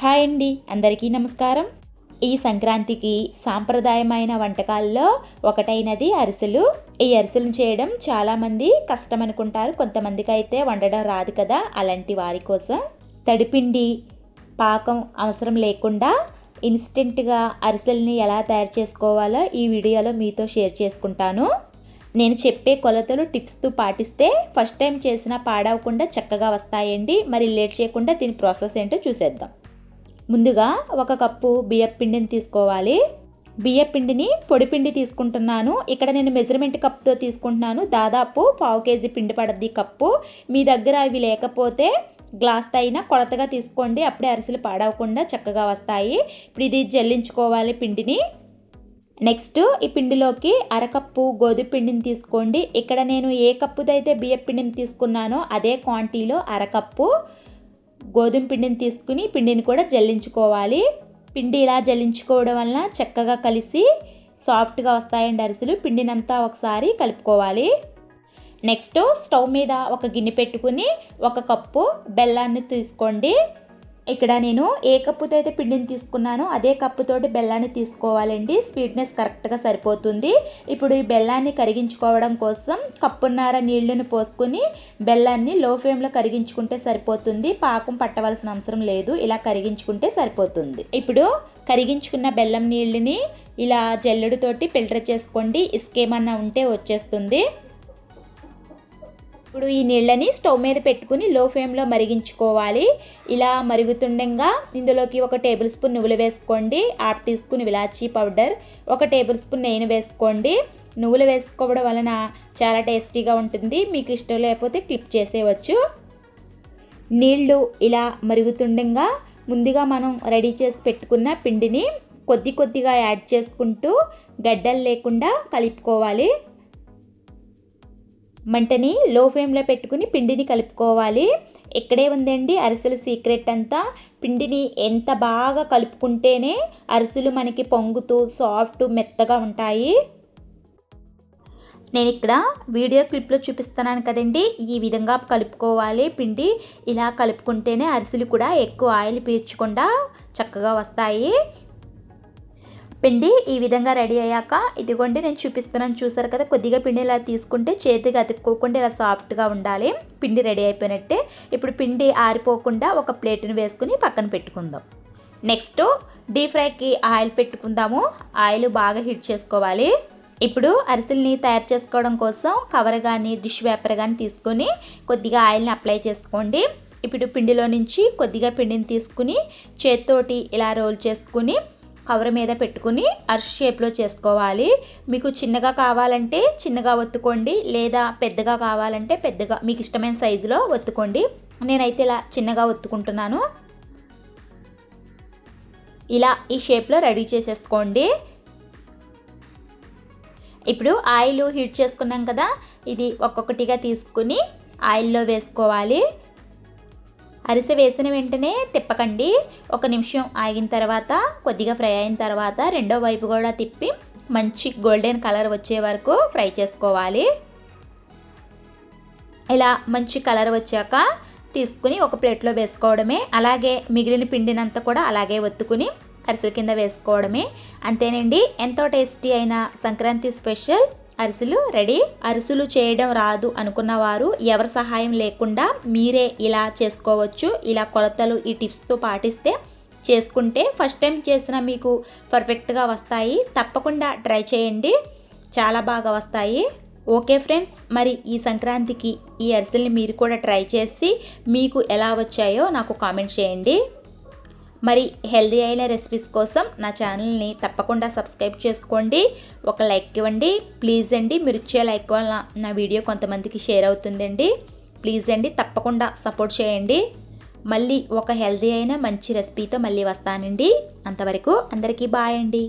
Hi అండి అందరికీ నమస్కారం. ఈ సంక్రాంతికి సాంప్రదాయమైన వంటకాల్లో ఒకటైనది అరిసెలు. ఈ అరిసెలు చేయడం చాలామంది కష్టం అనుకుంటారు. కొంతమందికి అయితే వండడం రాదు కదా అలాంటి వారి కోసం. తడిపిండి పాకం అవసరం లేకుండా ఇన్స్టెంట్గా అరిసెల్ని ఎలా తయారు చేసుకోవాలో ఈ వీడియోలో మీతో షేర్ చేసుకుంటాను. నేను చెప్పే కొలతలు టిప్స్తో పాటిస్తే ఫస్ట్ టైం చేసినా పాడవకుండా చక్కగా వస్తాయండి. మరి లేట్ చేయకుండా దీని ప్రాసెస్ ఏంటో చూసేద్దాం. ముందుగా ఒక కప్పు బియ్యపిండిని తీసుకోవాలి. బియ్యపిండిని పిండిని తీసుకుంటున్నాను. ఇక్కడ నేను మెజర్మెంట్ కప్తో తీసుకుంటున్నాను. దాదాపు పావు కేజీ పిండి పడద్ది కప్పు. మీ దగ్గర అవి లేకపోతే గ్లాస్ అయినా కొలతగా తీసుకోండి. అప్పుడే అరిసెలు పాడవకుండా చక్కగా వస్తాయి. ఇప్పుడు ఇది జల్లించుకోవాలి పిండిని. నెక్స్ట్ ఈ పిండిలోకి అరకప్పు గోధుమ పిండిని తీసుకోండి. ఇక్కడ నేను ఏ కప్పుతో అయితే పిండిని తీసుకున్నానో అదే క్వాంటిటీలో అరకప్పు. గోధుమ పిండిని తీసుకుని పిండిని కూడా జల్లించుకోవాలి. పిండి ఇలా జల్లించుకోవడం వలన చక్కగా కలిసి సాఫ్ట్గా వస్తాయండి అరిసెలు. పిండినంతా ఒకసారి కలుపుకోవాలి. నెక్స్ట్ స్టవ్ మీద ఒక గిన్నె పెట్టుకుని ఒక కప్పు బెల్లాన్ని తీసుకోండి. ఇక్కడ నేను ఏ కప్పుతో అయితే పిండిని తీసుకున్నానో అదే కప్పుతోటి బెల్లాన్ని తీసుకోవాలండి. స్వీట్నెస్ కరెక్ట్గా సరిపోతుంది. ఇప్పుడు ఈ బెల్లాన్ని కరిగించుకోవడం కోసం కప్పున్నర నీళ్ళను పోసుకుని బెల్లాన్ని లో ఫ్లేమ్లో కరిగించుకుంటే సరిపోతుంది. పాకం పట్టవలసిన అవసరం లేదు. ఇలా కరిగించుకుంటే సరిపోతుంది. ఇప్పుడు కరిగించుకున్న బెల్లం నీళ్ళని ఇలా జల్లెడుతోటి ఫిల్టర్ చేసుకోండి. ఇసుకేమన్నా ఉంటే వచ్చేస్తుంది. ఇప్పుడు ఈ నీళ్ళని స్టవ్ మీద పెట్టుకుని లో ఫ్లేమ్లో మరిగించుకోవాలి. ఇలా మరుగుతుండగా ఇందులోకి ఒక టేబుల్ స్పూన్ నువ్వులు వేసుకోండి. హాఫ్ టీ స్పూన్ ఇలాచీ పౌడర్ ఒక టేబుల్ స్పూన్ నెయ్యి వేసుకోండి. నువ్వులు వేసుకోవడం వలన చాలా టేస్టీగా ఉంటుంది. మీకు ఇష్టం లేకపోతే క్లిప్ చేసేయవచ్చు నీళ్ళు ఇలా మరుగుతుండగా ముందుగా మనం రెడీ చేసి పెట్టుకున్న పిండిని కొద్ది కొద్దిగా యాడ్ చేసుకుంటూ గడ్డలు లేకుండా కలుపుకోవాలి. మంటని లో ఫ్లేమ్లో పెట్టుకుని పిండిని కలుపుకోవాలి. ఇక్కడే ఉందండి అరిసెల సీక్రెట్ అంతా. పిండిని ఎంత బాగా కలుపుకుంటేనే అరిసెలు మనకి పొంగుతూ సాఫ్ట్ మెత్తగా ఉంటాయి. నేను ఇక్కడ వీడియో క్లిప్లో చూపిస్తున్నాను కదండి. ఈ విధంగా కలుపుకోవాలి పిండి. ఇలా కలుపుకుంటేనే అరిసెలు కూడా ఎక్కువ ఆయిల్ పీల్చకుండా చక్కగా వస్తాయి. పిండి ఈ విధంగా రెడీ అయ్యాక ఇదిగోండి నేను చూపిస్తున్నాను చూసారు కదా కొద్దిగా పిండి ఇలా తీసుకుంటే చేతికి అతుక్కోకుండా ఇలా సాఫ్ట్గా ఉండాలి. పిండి రెడీ అయిపోయినట్టే. ఇప్పుడు పిండి ఆరిపోకుండా ఒక ప్లేట్ని వేసుకుని పక్కన పెట్టుకుందాం. నెక్స్ట్ డీప్ ఫ్రైకి ఆయిల్ పెట్టుకుందాము. ఆయిల్ బాగా హీట్ చేసుకోవాలి. ఇప్పుడు అరిసెల్ని తయారు చేసుకోవడం కోసం కవర్ కానీ డిష్ పేపర్ కానీ తీసుకొని కొద్దిగా ఆయిల్ని అప్లై చేసుకోండి. ఇప్పుడు పిండిలో నుంచి కొద్దిగా పిండిని తీసుకుని చేత్తోటి ఇలా రోల్ చేసుకుని కవర్ మీద పెట్టుకుని అర్ష్ షేప్లో చేసుకోవాలి. మీకు చిన్నగా కావాలంటే చిన్నగా ఒత్తుకోండి లేదా పెద్దగా కావాలంటే పెద్దగా మీకు ఇష్టమైన సైజులో ఒత్తుకోండి. నేనైతే ఇలా చిన్నగా ఒత్తుకుంటున్నాను. ఇలా ఈ షేప్లో రెడీ చేసేసుకోండి. ఇప్పుడు ఆయిల్ హీట్ చేసుకున్నాం కదా ఇది ఒక్కొక్కటిగా తీసుకుని ఆయిల్లో వేసుకోవాలి. అరిసె వేసిన వెంటనే తిప్పకండి. ఒక నిమిషం ఆగిన తర్వాత కొద్దిగా ఫ్రై అయిన తర్వాత రెండో వైపు కూడా తిప్పి మంచి గోల్డెన్ కలర్ వచ్చే వరకు ఫ్రై చేసుకోవాలి. ఇలా మంచి కలర్ వచ్చాక తీసుకుని ఒక ప్లేట్లో వేసుకోవడమే. అలాగే మిగిలిన పిండినంతా కూడా అలాగే ఒత్తుకుని అరిసెల కింద వేసుకోవడమే. అంతేనండి. ఎంతో టేస్టీ అయిన సంక్రాంతి స్పెషల్. అరిసెలు రెడీ. అరిసెలు చేయడం రాదు అనుకున్న వారు ఎవరి సహాయం లేకుండా మీరే ఇలా చేసుకోవచ్చు. ఇలా కొలతలు ఈ టిప్స్తో పాటిస్తే చేసుకుంటే ఫస్ట్ టైం చేసిన మీకు పర్ఫెక్ట్గా వస్తాయి. తప్పకుండా ట్రై చేయండి. చాలా బాగా వస్తాయి. ఓకే ఫ్రెండ్స్ మరి ఈ సంక్రాంతికి ఈ అరిసెల్ని మీరు కూడా ట్రై చేసి మీకు ఎలా వచ్చాయో నాకు కామెంట్ చేయండి. మరి హెల్దీ అయిన రెసిపీస్ కోసం నా ఛానల్ని తప్పకుండా సబ్స్క్రైబ్ చేసుకోండి. ఒక లైక్ ఇవ్వండి. ప్లీజ్ అండి మీరు ఇచ్చే లైక్ వల్ల నా వీడియో కొంతమందికి షేర్ అవుతుందండి. ప్లీజ్ అండి తప్పకుండా సపోర్ట్ చేయండి. మళ్ళీ ఒక హెల్దీ అయిన మంచి రెసిపీతో మళ్ళీ వస్తానండి. అంతవరకు అందరికీ బాయ్ అండి.